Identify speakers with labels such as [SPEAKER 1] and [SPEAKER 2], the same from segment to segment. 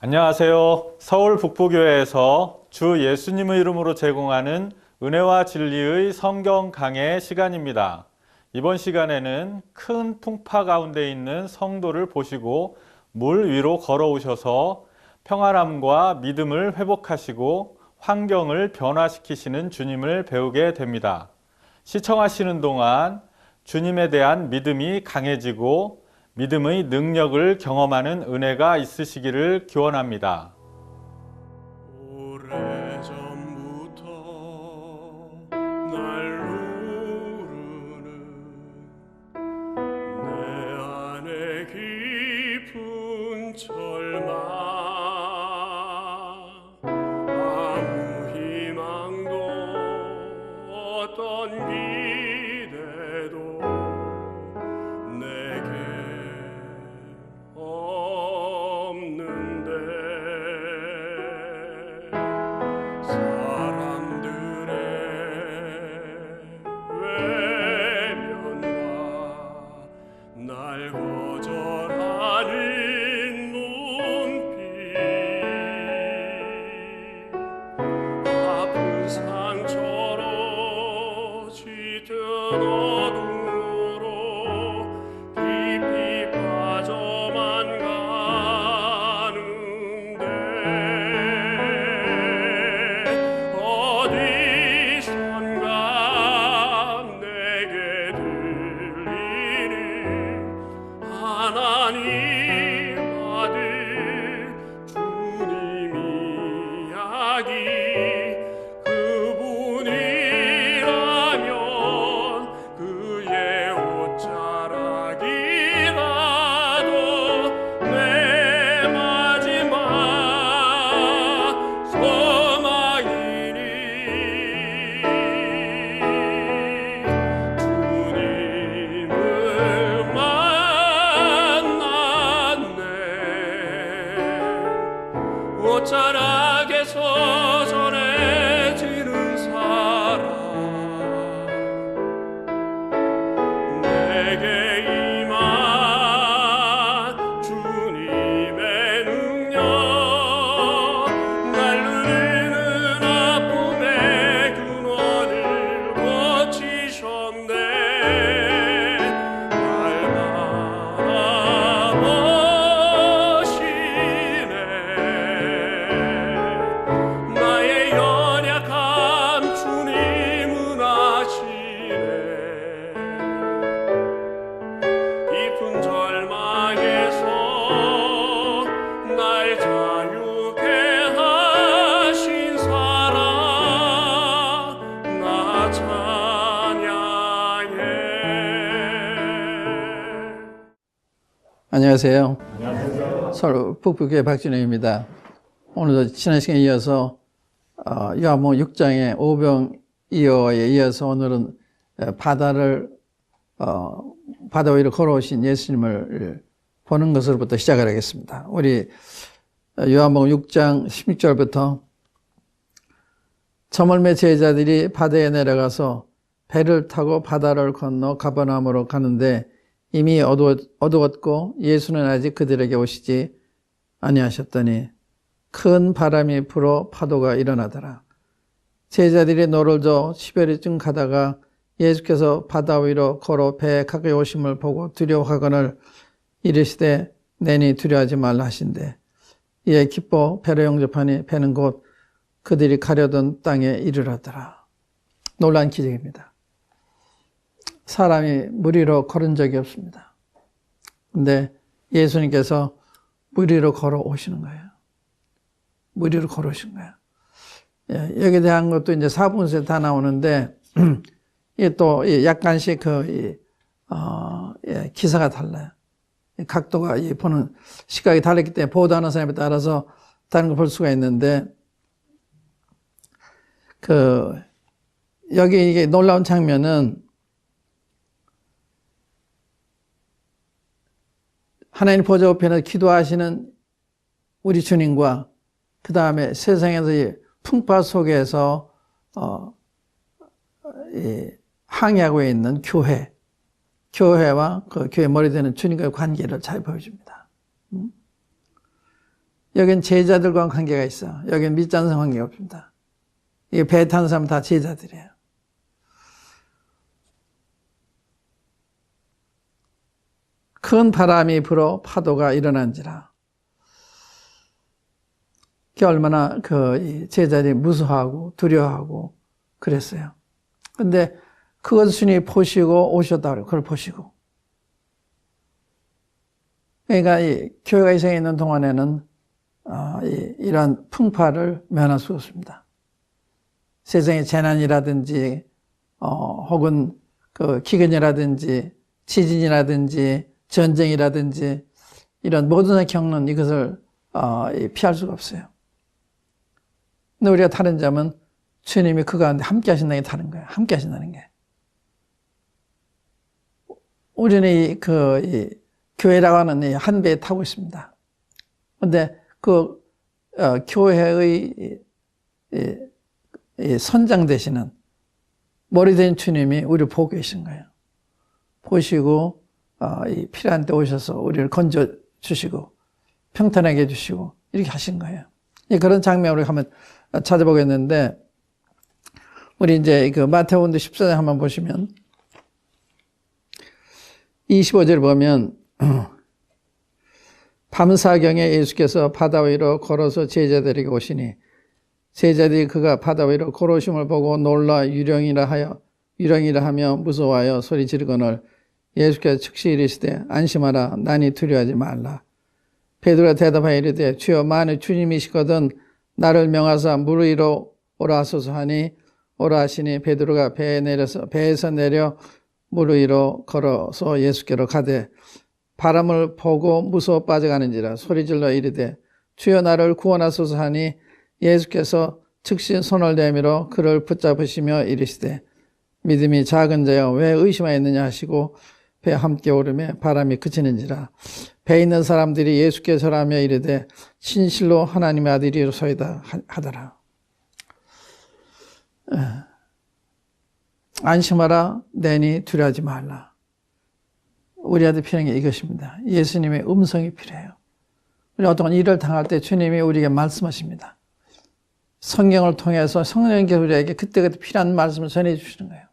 [SPEAKER 1] 안녕하세요. 서울 북부교회에서 주 예수님의 이름으로 제공하는 은혜와 진리의 성경 강해 시간입니다. 이번 시간에는 큰 풍파 가운데 있는 성도를 보시고 물 위로 걸어오셔서 평안함과 믿음을 회복하시고 환경을 변화시키시는 주님을 배우게 됩니다. 시청하시는 동안 주님에 대한 믿음이 강해지고 믿음의 능력을 경험하는 은혜가 있으시기를 기원합니다.
[SPEAKER 2] 옷자락에서
[SPEAKER 3] 안녕하세요. 서울 북부교회 박진영입니다. 오늘도 지난 시간에 이어서 어, 요한복음 6장의 오병 이어에 이어서 오늘은 어, 바다를 어, 바다 위로 걸어오신 예수님을 보는 것으로부터 시작을 하겠습니다. 우리 요한복음 6장 16절부터 저멀매 제자들이 바다에 내려가서 배를 타고 바다를 건너 가버나움으로 가는데 이미 어두웠, 어두웠고 예수는 아직 그들에게 오시지 아니하셨더니 큰 바람이 불어 파도가 일어나더라. 제자들이 노를 저 10여리쯤 가다가 예수께서 바다 위로 걸어 배에 가까이 오심을 보고 두려워하거늘 이르시되 내니 두려워하지 말라 하신대. 이에 기뻐 배로 영접하니 배는 곧 그들이 가려던 땅에 이르렀더라. 놀란 기적입니다. 사람이 물 위로 걸은 적이 없습니다. 근데 예수님께서 물 위로 걸어 오시는 거예요. 물 위로 걸어 오신 거예요. 예, 여기에 대한 것도 이제 사분수에 다 나오는데, 이게 또 약간씩 그, 이, 어, 예, 기사가 달라요. 각도가 이 보는 시각이 다르기 때문에 보도하는 사람에 따라서 다른 걸 볼 수가 있는데, 그, 여기 이게 놀라운 장면은 하나님 보좌 우편에서 기도하시는 우리 주님과 그 다음에 세상에서 이 풍파 속에서 어, 이 항의하고 있는 교회, 교회와 그 교회 머리 되는 주님과의 관계를 잘 보여줍니다. 음? 여긴 제자들과 관계가 있어. 여긴 않는 관계가 없습니다. 이게 배 타는 사람 다 제자들이에요. 큰 바람이 불어 파도가 일어난지라. 그게 얼마나 그 제자들이 무서워하고 두려워하고 그랬어요. 근데 그것을 주님이 보시고 오셨다고 그걸 보시고. 그러니까 이 교회가 이 세상에 있는 동안에는 어, 이, 이러한 풍파를 면할 수 없습니다. 세상의 재난이라든지 어, 혹은 그 기근이라든지 지진이라든지 전쟁이라든지 이런 모든 겪는 이것을 어, 피할 수가 없어요. 근데 우리가 다른 점은 주님이 그 가운데 함께 하신다는 게 다른 거예요. 함께 하신다는 게. 우리는 이, 그, 이, 교회라고 하는 이한 배에 타고 있습니다. 근데 그, 어, 교회의 선장 되시는 머리 된 주님이 우리를 보고 계신 거예요. 보시고, 필요한 때 오셔서 우리를 건져 주시고, 평탄하게 해주시고, 이렇게 하신 거예요. 그런 장면을 한번 찾아보겠는데, 우리 이제 그 마태복음 14장 한번 보시면 25절 보면 밤사경에 예수께서 바다 위로 걸어서 제자들에게 오시니 제자들이 그가 바다 위로 걸어오심을 보고 놀라 유령이라 하여 유령이라 하며 무서워하여 소리 지르거늘 예수께서 즉시 이르시되 안심하라. 난이 두려워하지 말라. 베드로가 대답하여 이르되 주여 만일 주님이시거든 나를 명하사 물 위로 오라 하소서 하니 오라 하시니 베드로가 배에 내려서 배에서 내려 물 위로 걸어서 예수께로 가되 바람을 보고 무서워 빠져가는지라 소리질러 이르되 주여 나를 구원하소서 하니 예수께서 즉시 손을 내밀어 그를 붙잡으시며 이르시되 믿음이 작은 자여 왜 의심하였느냐 하시고 배 함께 오르매 바람이 그치는지라 배 있는 사람들이 예수께서라며 이르되 진실로 하나님의 아들이로소이다 하더라 안심하라 내니 두려워하지 말라. 우리한테 필요한 게 이것입니다. 예수님의 음성이 필요해요. 우리 어떤 일을 당할 때 주님이 우리에게 말씀하십니다. 성경을 통해서 성령께 우리에게 그때그때 필요한 말씀을 전해 주시는 거예요.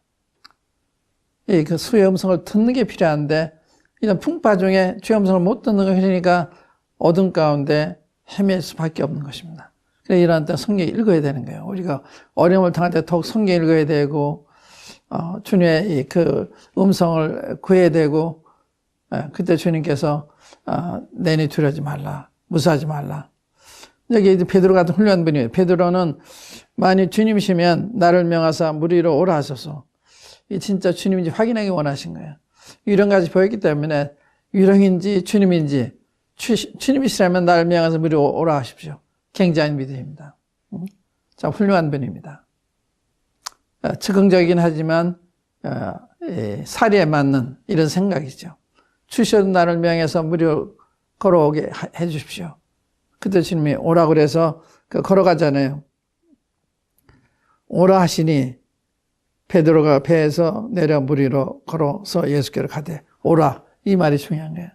[SPEAKER 3] 그 수의 음성을 듣는 게 필요한데 이런 풍파 중에 주의 음성을 못 듣는 것이니까 어둠 가운데 헤맬 수밖에 없는 것입니다. 그래 이런 때 성경 읽어야 되는 거예요. 우리가 어려움을 당할 때 더욱 성경 읽어야 되고 어, 주님의 그 음성을 구해야 되고 예, 그때 주님께서 어, 내니 두려지 말라 무사하지 말라. 여기 이제 베드로 같은 훌륭한 분이에요. 베드로는 만일 주님이시면 나를 명하사 물 위로 오라 하소서. 이 진짜 주님인지 확인하기 원하신 거예요. 유령까지 보였기 때문에 유령인지 주님인지 주, 주님이시라면 나를 물 위로 오라 하십시오. 굉장한 믿음입니다. 자, 훌륭한 분입니다. 어, 즉흥적이긴 하지만 어, 사리에 맞는 이런 생각이죠. 주셔도 나를 명해서 무료 걸어오게 해 주십시오. 그때 주님이 오라 그래서 그 걸어가잖아요. 오라 하시니 베드로가 배에서 내려 물 위로 걸어서 예수께로 가되 오라 이 말이 중요한 거예요.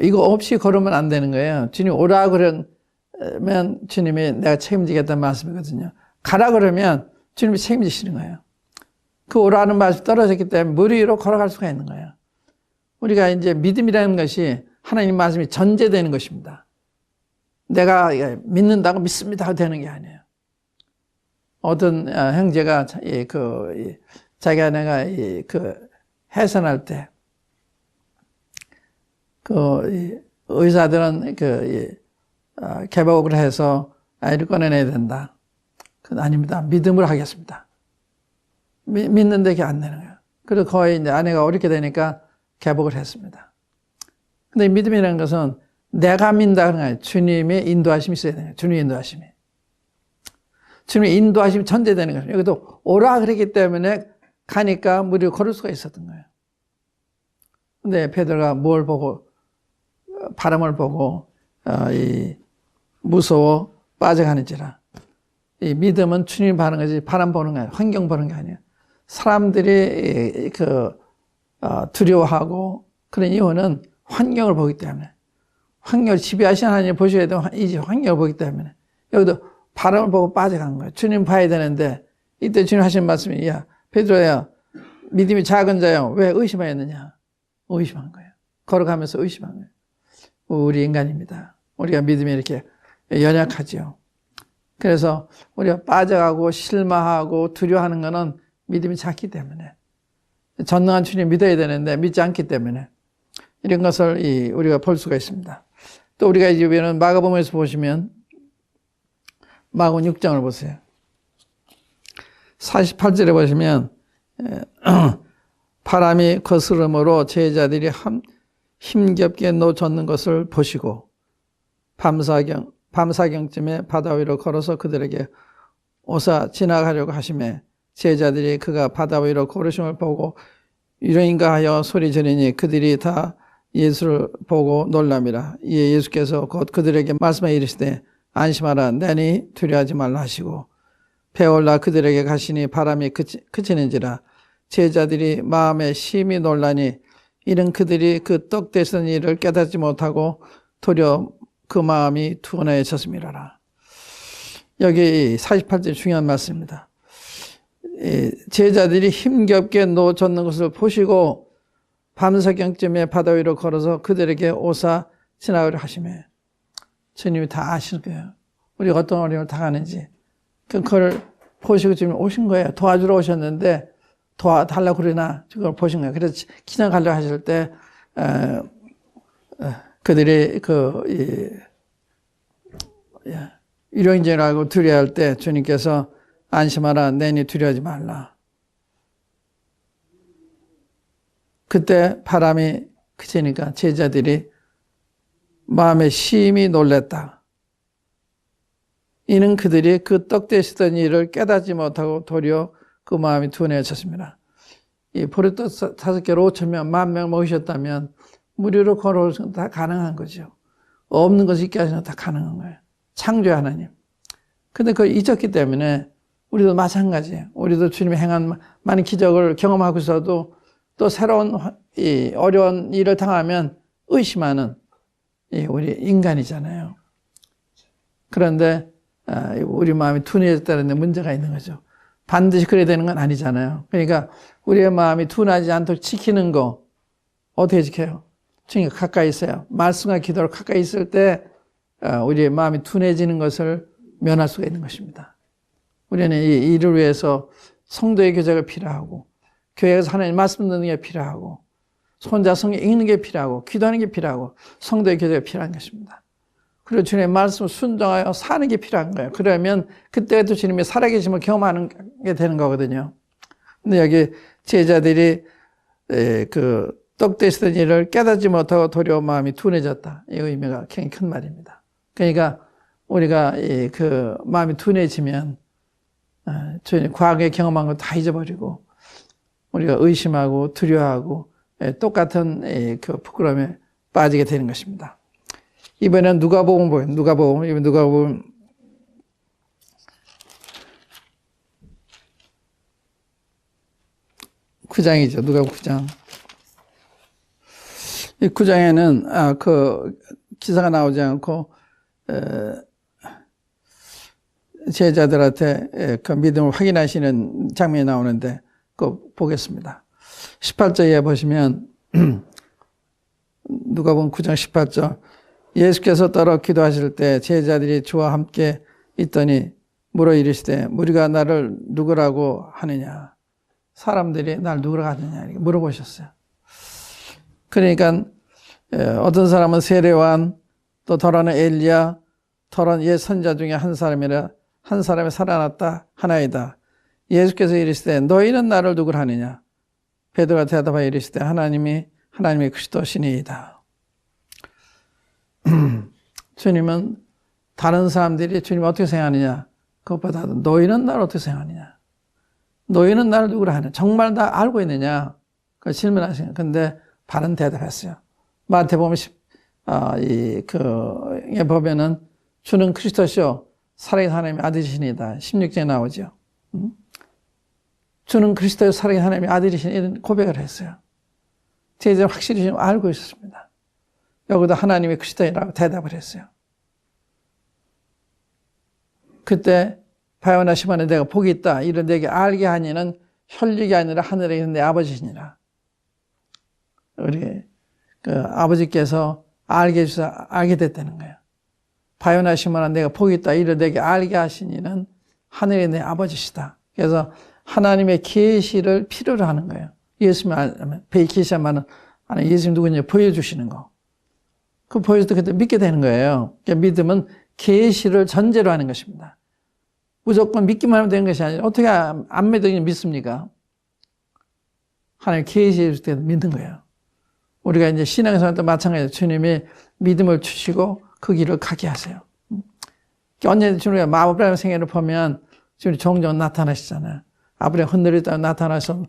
[SPEAKER 3] 이거 없이 걸으면 안 되는 거예요. 주님 오라 그러면 주님이 내가 책임지겠다는 말씀이거든요. 가라 그러면 주님이 책임지시는 거예요. 그 오라는 말이 떨어졌기 때문에 물 위로 걸어갈 수가 있는 거예요. 우리가 이제 믿음이라는 것이 하나님 말씀이 전제되는 것입니다. 내가 믿는다고 믿습니다 되는 게 아니에요. 어떤 어, 형제가 그 자기가 내가 그 해산할 때 그 의사들은 그 어, 개복을 해서 아이를 꺼내내야 된다. 그건 아닙니다. 믿음을 하겠습니다. 미, 믿는데 이게 안 되는 거예요. 그래서 거의 이제 아내가 어렵게 되니까 개복을 했습니다. 근데 믿음이라는 것은 내가 믿는다는 거예요. 주님의 인도하심이 있어야 되는 거예요. 주님의 인도하심이. 주님의 인도하심이 전제되는 거예요. 여기도 오라 그랬기 때문에 가니까 무리 걸을 수가 있었던 거예요. 근데 베드로가 뭘 보고 바람을 보고 어, 이 무서워 빠져가는지라. 이 믿음은 주님 바는 거지 바람 보는 거 아니야. 환경 보는 게 아니야. 사람들이 그 어, 두려워하고 그런 이유는 환경을 보기 때문에 환경을 지배하신 하나님 보셔야 되는 이 환경을 보기 때문에 여기도 바람을 보고 빠져간 거예요. 주님 봐야 되는데 이때 주님 하신 말씀이 야 베드로야 믿음이 작은 자요 왜 의심하였느냐 의심한 거예요. 걸어가면서 의심한 거예요. 우리 인간입니다. 우리가 믿음이 이렇게 연약하지요. 그래서 우리가 빠져가고 실망하고 두려워하는 것은 믿음이 작기 때문에 전능한 주님 믿어야 되는데 믿지 않기 때문에 이런 것을 이 우리가 볼 수가 있습니다. 또 우리가 이제는 마가복음에서 보시면 마가복음 6장을 보세요. 48절에 보시면 에, 바람이 거스름으로 제자들이 함- 힘겹게 놓젓는 것을 보시고 밤사경 밤사경쯤에 바다 위로 걸어서 그들에게 오사 지나가려고 하심에 제자들이 그가 바다 위로 걸으심을 보고 유령인가 하여 소리 지르니 그들이 다 예수를 보고 놀람이라 이에 예수께서 곧 그들에게 말씀해 이르시되 안심하라 내니 두려워하지 말라 하시고 배 올라 그들에게 가시니 바람이 그치, 그치는지라 제자들이 마음에 심히 놀라니 이는 그들이 그 떡 대선 일을 깨닫지 못하고 도리어 그 마음이 둔해졌음이라라. 여기 48절 중요한 말씀입니다. 이 제자들이 힘겹게 놓쳤는 것을 보시고 밤사경쯤에 바다 위로 걸어서 그들에게 오사 지나가려 하시매 주님이 다 아실 거예요. 우리가 어떤 어려움을 당하는지. 그걸 보시고 지금 오신 거예요. 도와주러 오셨는데 도와달라고 그러나 그걸 보신 거예요. 그래서 지나가려 하실 때 어, 어, 그들이 그 이, 예, 일용인재라고 두려워할 때 주님께서 안심하라 내니 두려워하지 말라. 그때 바람이 그치니까 제자들이 마음에 심히 놀랬다. 이는 그들이 그 떡 되시던 일을 깨닫지 못하고 도리어 그 마음이 둔해졌습니다. 이 보리떡 다섯 개로 오천 명, 만명 먹으셨다면 무료로 걸어올 수는 다 가능한 거죠. 없는 것을 있게 하시는 다 가능한 거예요. 창조의 하나님. 근데 그걸 잊었기 때문에 우리도 마찬가지예요. 우리도 주님이 행한 많은 기적을 경험하고 있어도 또 새로운 이 어려운 일을 당하면 의심하는 이 우리 인간이잖아요. 그런데 아, 우리 마음이 둔해졌다는 데 문제가 있는 거죠. 반드시 그래야 되는 건 아니잖아요. 그러니까 우리의 마음이 둔하지 않도록 지키는 거 어떻게 지켜요? 주님 가까이 있어요. 말씀과 기도를 가까이 있을 때 아, 우리의 마음이 둔해지는 것을 면할 수가 있는 것입니다. 우리는 이 일을 위해서 성도의 교제가 필요하고 교회에서 하나님 말씀 듣는 게 필요하고 손자 성경 읽는 게 필요하고 기도하는 게 필요하고 성도의 교제가 필요한 것입니다. 그리고 주님의 말씀을 순종하여 사는 게 필요한 거예요. 그러면 그때도 주님의 살아계심을 경험하는 게 되는 거거든요. 근데 여기 제자들이 그 떡대시던 일을 깨닫지 못하고 도려운 마음이 둔해졌다. 이 의미가 굉장히 큰 말입니다. 그러니까 우리가 그 마음이 둔해지면 어, 주님 과거에 경험한 거 다 잊어버리고 우리가 의심하고 두려워하고 똑같은 그 부끄러움에 빠지게 되는 것입니다. 이번엔 누가복음 보요. 누가복음 이번 누가복음 구장이죠. 누가복음 구장. 이 구장에는 아, 그 기사가 나오지 않고 에, 제자들한테 그 믿음을 확인하시는 장면이 나오는데 그 보겠습니다. 18절에 보시면 누가 보면 9장 18절 예수께서 따라 기도하실 때 제자들이 주와 함께 있더니 물어 이르시되 우리가 나를 누구라고 하느냐 사람들이 날 누구라고 하느냐 이렇게 물어보셨어요. 그러니까 어떤 사람은 세례완 또 더러는 엘리야 더러는 옛 선자 중에 한 사람이라 한 사람이 살아났다 하나이다. 예수께서 이르시되 너희는 나를 누구를 하느냐 베드로가 대답하여 이르시되 하나님이 하나님의 그리스도시니이다. 주님은 다른 사람들이 주님 어떻게 생각하느냐 그것보다 너희는 나를 어떻게 생각하느냐 너희는 나를 누구라 하느냐 정말 다 알고 있느냐 그 질문하시는 근데 바른 대답했어요. 마태복음 10, 아, 이, 그, 에 보면은 주는 그리스도시요 살아계신 하나님의 아들이시니다. 16절에 나오죠. 음? 주는 그리스도의 살아계신 하나님의 아들이신 이런 고백을 했어요. 제자 확실히 좀 알고 있었습니다. 여기도 하나님의 그리스도이라고 대답을 했어요. 그때 바요나 시몬에 내가 복이 있다. 이를 내게 알게 하니는 혈육이 아니라 하늘에 있는 내 아버지시니라. 우리 그 아버지께서 알게 해주셔서 알게 됐다는 거예요. 바요나 시몬아 내가 복이 있다. 이를 내게 알게 하시니는 하늘에 내 아버지시다. 그래서 하나님의 계시를 필요로 하는 거예요. 예수님 알면 계시하면은 아니 예수님 누구냐 보여주시는 거. 그 보여줄 때 그때 믿게 되는 거예요. 그러니까 믿음은 계시를 전제로 하는 것입니다. 무조건 믿기만 하면 되는 것이 아니라 어떻게 안 믿으면 믿습니까? 하나님 계시해 줄 때 믿는 거예요. 우리가 이제 신앙생활도 마찬가지로 주님이 믿음을 주시고 그 길을 가게 하세요. 언제 주님이 마법이라는 생애를 보면 주님 종종 나타나시잖아요. 아브라함 흔들리다 나타나서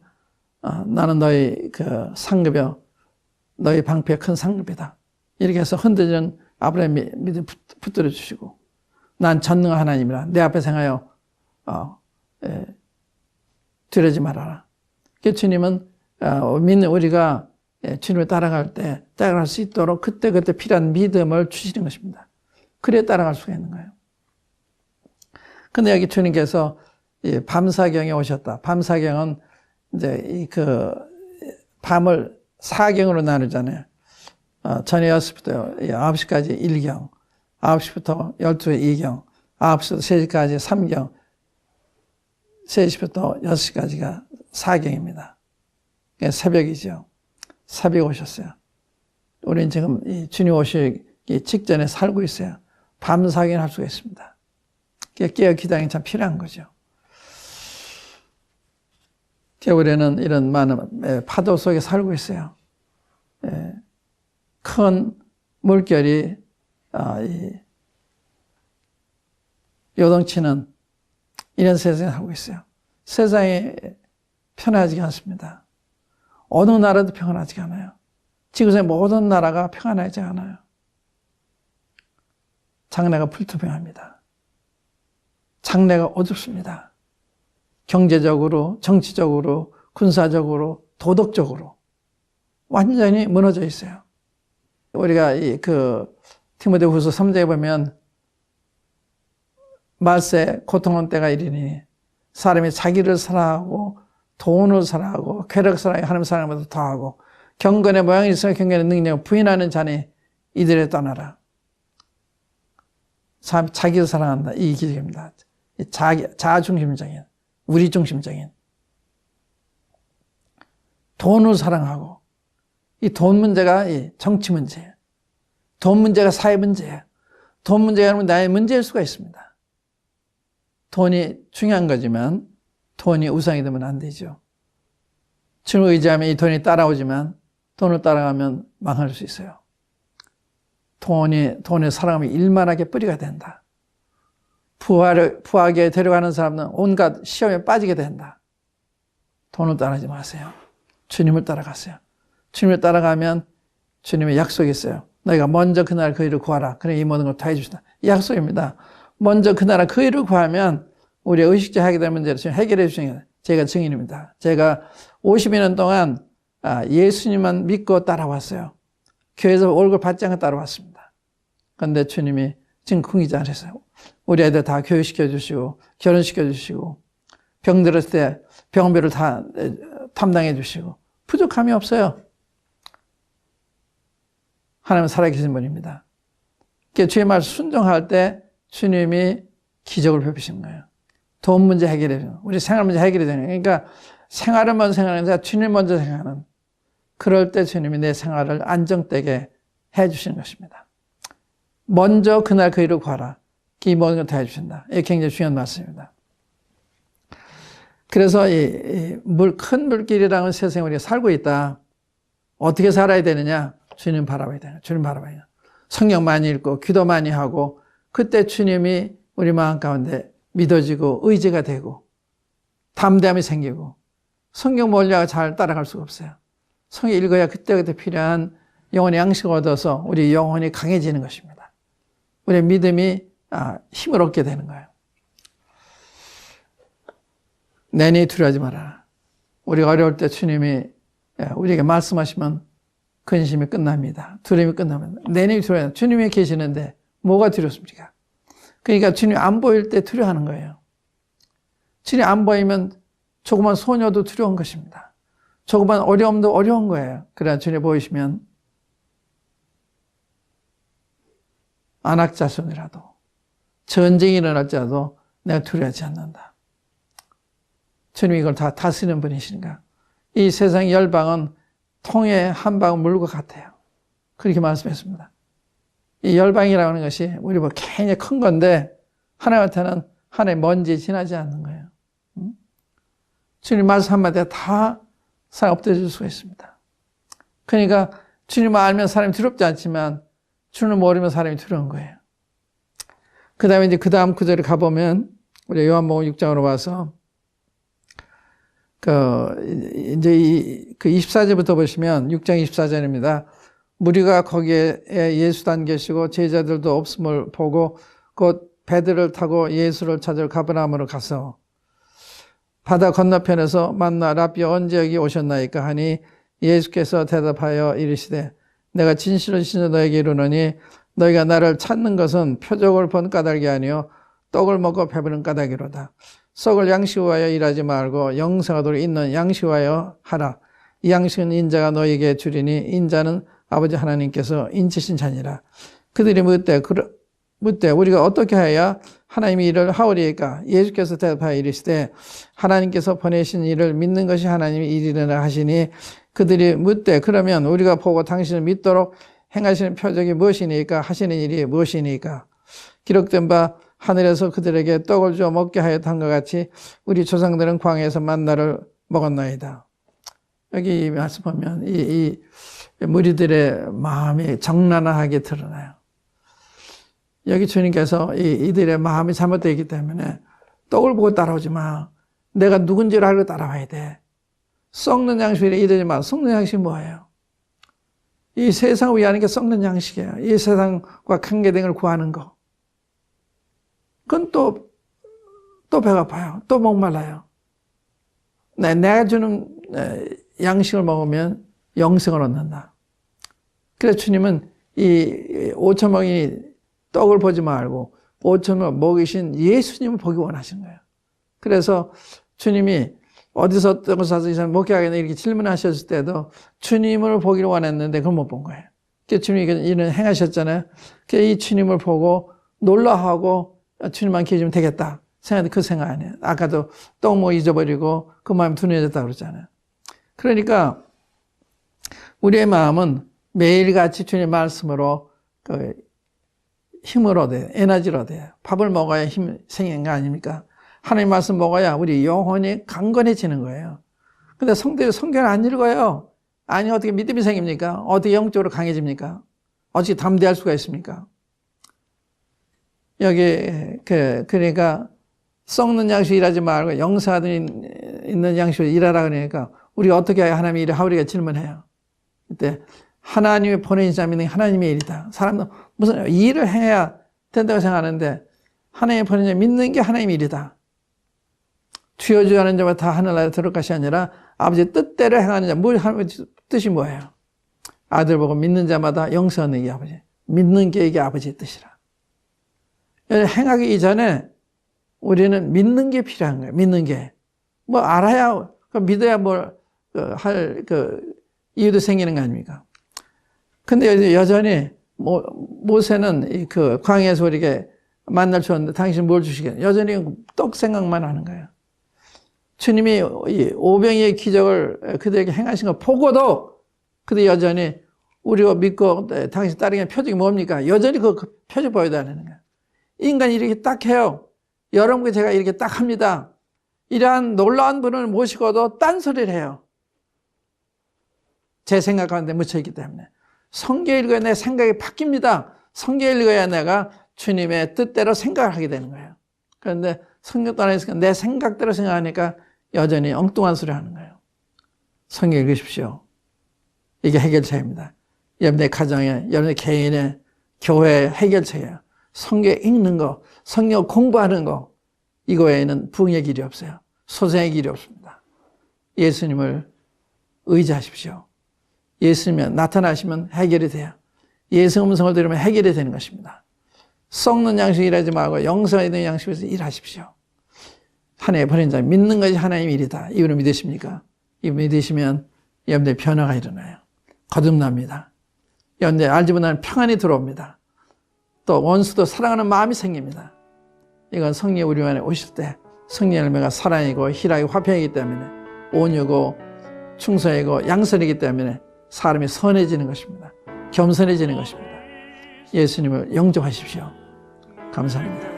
[SPEAKER 3] 어, 나는 너희 그 상급이요. 너희 방패 큰 상급이다. 이렇게 해서 흔들리는 아브라함 믿음 붙들어 주시고 난 전능한 하나님이라 내 앞에 생하여 어, 에, 두려지 말아라. 그 주님은 어, 믿는 우리가 예, 주님을 따라갈 때 따라갈 수 있도록 그때 그때 필요한 믿음을 주시는 것입니다. 그래 따라갈 수가 있는 거예요. 근데 여기 주님께서 밤사경에 오셨다. 밤사경은 이제 그 밤을 사경으로 나누잖아요. 어, 저녁 6시부터 9시까지 1경, 9시부터 12에 2경, 9시부터 3시까지 3경, 3시부터 6시까지가 4경입니다. 새벽이죠. 새벽 오셨어요. 우리는 지금 이 주님 오시기 직전에 살고 있어요. 밤사경 할 수가 있습니다. 깨어 기다림이 참 필요한 거죠. 겨울에는 이런 많은 파도 속에 살고 있어요. 큰 물결이 아, 요동치는 이런 세상에 살고 있어요. 세상이 편하지 않습니다. 어느 나라도 평안하지 않아요. 지구상의 모든 나라가 평안하지 않아요. 장래가 불투명합니다. 장래가 어둡습니다. 경제적으로, 정치적으로, 군사적으로, 도덕적으로 완전히 무너져 있어요. 우리가 이 그 티모데 후서 3장에 보면 말세 고통한 때가 이르니 사람이 자기를 사랑하고 돈을 사랑하고 쾌락 사랑하고 하나님 사랑보다 더하고 경건의 모양이 있어 경건의 능력을 부인하는 자니 이들에 떠나라. 사람이 자기를 사랑한다. 이 기적입니다. 자기, 자중심적인, 우리 중심적인. 돈을 사랑하고, 이 돈 문제가 이 정치 문제예요. 돈 문제가 사회 문제예요. 돈 문제가 나의 문제일 수가 있습니다. 돈이 중요한 거지만, 돈이 우상이 되면 안 되죠. 주를 의지하면 이 돈이 따라오지만, 돈을 따라가면 망할 수 있어요. 돈이, 돈의 사랑이 일만하게 뿌리가 된다. 부하를, 부하게 데려가는 사람은 온갖 시험에 빠지게 된다. 돈을 따라하지 마세요. 주님을 따라가세요. 주님을 따라가면 주님의 약속이 있어요. 너희가 먼저 그 나라 그 일을 구하라. 그래 이 모든 걸 다 해주신다. 이 약속입니다. 먼저 그 나라 그 일을 구하면 우리의 의식적 하게 될 문제를 지금 해결해 주시는. 제가 증인입니다. 제가 50년 동안 아, 예수님만 믿고 따라왔어요. 교회에서 얼굴 받지 않고 따라왔습니다. 그런데 주님이 지금 궁이지 않으셨어요. 우리 애들 다 교육시켜 주시고, 결혼시켜 주시고, 병 들었을 때 병비를 다 담당해 주시고, 부족함이 없어요. 하나님은 살아계신 분입니다. 주의 말 순종할 때 주님이 기적을 펴주신 거예요. 돈 문제 해결해 주는 우리 생활 문제 해결이 되는 그러니까 생활을 먼저 생각하는 게 주님 먼저 생각하는 그럴 때 주님이 내 생활을 안정되게 해 주시는 것입니다. 먼저 그날 그 일을 구하라. 이 모든 걸 다 해주신다. 이게 굉장히 중요한 말씀입니다. 그래서 이, 물, 큰 물길이라는 세상에 우리가 살고 있다. 어떻게 살아야 되느냐? 주님 바라봐야 되냐? 주님 바라봐야 되냐? 성경 많이 읽고, 기도 많이 하고, 그때 주님이 우리 마음 가운데 믿어지고, 의지가 되고, 담대함이 생기고, 성경 몰려가 잘 따라갈 수가 없어요. 성경 읽어야 그때그때 필요한 영혼의 양식을 얻어서 우리 영혼이 강해지는 것입니다. 우리의 믿음이 아, 힘을 얻게 되는 거예요. 내니 두려워하지 마라. 우리가 어려울 때 주님이 예, 우리에게 말씀하시면 근심이 끝납니다. 두려움이 끝납니다. 내니 두려워. 주님이 계시는데 뭐가 두렵습니까? 그러니까 주님 안 보일 때 두려워하는 거예요. 주님 안 보이면 조그만 소녀도 두려운 것입니다. 조그만 어려움도 어려운 거예요. 그러나 주님 보이시면 안악자손이라도 전쟁이 일어날지라도 내가 두려워하지 않는다. 주님 이걸 다 다스리는 분이신가? 이 세상 열방은 통에 한 방울 물과 같아요. 그렇게 말씀했습니다. 이 열방이라고 하는 것이 우리 뭐 굉장히 큰 건데 하나님한테는 하나의 먼지 지나지 않는 거예요. 음? 주님 말씀 한마디에 다 사람 엎드려줄 수가 있습니다. 그러니까 주님을 알면 사람이 두렵지 않지만 주님을 모르면 사람이 두려운 거예요. 그 다음에 이제 그 다음 구절에 가보면 우리 요한복음 6장으로 와서 그 이제 이 그 24절부터 보시면 6장 24절입니다. 무리가 거기에 예수도 안 계시고 제자들도 없음을 보고 곧 배들을 타고 예수를 찾으러 가버나움으로 가서 바다 건너편에서 만나 라비 언제 여기 오셨나이까 하니 예수께서 대답하여 이르시되 내가 진실로 진실로 너에게 이르노니 너희가 나를 찾는 것은 표적을 본 까닭이 아니요 떡을 먹고 배부른 까닭이로다. 썩을 양식하여 일하지 말고 영생하도록 있는 양식하여 하라. 이 양식은 인자가 너에게 주리니 인자는 아버지 하나님께서 인치신 자니라. 그들이 묻되 묻되 우리가 어떻게 해야 하나님이 일을 하오리까? 예수께서 대답하여 이르시되 하나님께서 보내신 일을 믿는 것이 하나님의 일이라 하시니 그들이 묻되 그러면 우리가 보고 당신을 믿도록 행하시는 표적이 무엇이니까 하시는 일이 무엇이니까 기록된 바 하늘에서 그들에게 떡을 주어 먹게 하였던 것 같이 우리 조상들은 광야에서 만나를 먹었나이다. 여기 말씀 보면 이, 이 무리들의 마음이 적나라하게 드러나요. 여기 주님께서 이, 이들의 마음이 잘못되어 있기 때문에 떡을 보고 따라오지 마. 내가 누군지를 알고 따라와야 돼. 썩는 양식이래 이러지 마. 썩는 양식이 뭐예요? 이 세상을 위하는 게 썩는 양식이에요. 이 세상과 관계된 걸 구하는 거. 그건 또, 또 배고파요. 또 목말라요. 네, 내가 주는 양식을 먹으면 영생을 얻는다. 그래서 주님은 이 5천 명이 떡을 보지 말고 5천 명 먹이신 예수님을 보기 원하신 거예요. 그래서 주님이 어디서 떡을 사서 이 사람 먹게 하겠냐 이렇게 질문하셨을 때도 주님을 보기를 원했는데 그걸 못 본 거예요. 그 주님이 이런 행하셨잖아요. 이 주님을 보고 놀라하고 주님만 계시면 되겠다. 생각도 그 생각 아니에요. 아까도 떡뭐 잊어버리고 그 마음이 둔해졌다 그러잖아요. 그러니까 우리의 마음은 매일같이 주님 말씀으로 그 힘을 얻어요. 에너지를 얻어요. 밥을 먹어야 힘 생기는 거 아닙니까? 하나님 말씀 먹어야 우리 영혼이 강건해지는 거예요. 근데 성들이 성경을 안 읽어요. 아니, 어떻게 믿음이 생깁니까? 어떻게 영적으로 강해집니까? 어떻게 담대할 수가 있습니까? 여기, 그, 그러니까, 썩는 양식 일하지 말고 영사들 있는 양식으로 일하라 그러니까, 우리 어떻게 해야 하나님이 일을 하우리가 질문해요. 그때, 하나님의 보내신 자 믿는 하나님의 일이다. 사람도 무슨 일을 해야 된다고 생각하는데, 하나님의 보내신 자 믿는 게 하나님의 일이다. 쥐어주야 하는 자만 다 하늘나라에 들어갈 것이 아니라 아버지 뜻대로 행하는 자, 뭘 하는 뜻이 뭐예요? 아들 보고 믿는 자마다 영생하는 게 아버지. 믿는 게 이게 아버지의 뜻이라. 행하기 이전에 우리는 믿는 게 필요한 거예요. 믿는 게. 뭐 알아야, 그 믿어야 뭘, 그 할, 그, 이유도 생기는 거 아닙니까? 근데 여전히, 모, 모세는 그 광야에서 우리에게 만날 주었는데 당신 뭘 주시겠냐. 여전히 떡 생각만 하는 거예요. 주님이 오병이의 기적을 그들에게 행하신 걸 보고도 그들 여전히 우리가 믿고 당신 따르는 표적이 뭡니까? 여전히 그 표적 보여달라는 거예요. 인간이 이렇게 딱 해요. 여러분께 제가 이렇게 딱 합니다. 이러한 놀라운 분을 모시고도 딴소리를 해요. 제 생각 가운데 묻혀있기 때문에. 성경 읽어야 내 생각이 바뀝니다. 성경 읽어야 내가 주님의 뜻대로 생각을 하게 되는 거예요. 그런데 성경 따라서 내 생각대로 생각하니까 여전히 엉뚱한 소리 하는 거예요. 성경 읽으십시오. 이게 해결책입니다. 여러분의 가정에, 여러분의 개인의 교회 해결책이에요.
[SPEAKER 1] 성경 읽는 거, 성경 공부하는 거, 이거 외에는 부흥의 길이 없어요. 소생의 길이 없습니다. 예수님을 의지하십시오. 예수님이 나타나시면 해결이 돼요. 예수 음성을 들으면 해결이 되는 것입니다. 썩는 양식 일하지 말고 영성에 있는 양식에서 일하십시오. 하나님의 버린 자 믿는 것이 하나님의 일이다. 이거를 믿으십니까? 이거 믿으시면 여러분들 변화가 일어나요. 거듭납니다. 여러분들 알지 못하는 평안이 들어옵니다. 또 원수도 사랑하는 마음이 생깁니다. 이건 성령 우리 안에 오실 때 성령 열매가 사랑이고 희락이고 화평이기 때문에 온유고 충성이고 양선이기 때문에 사람이 선해지는 것입니다. 겸손해지는 것입니다. 예수님을 영접하십시오. 감사합니다.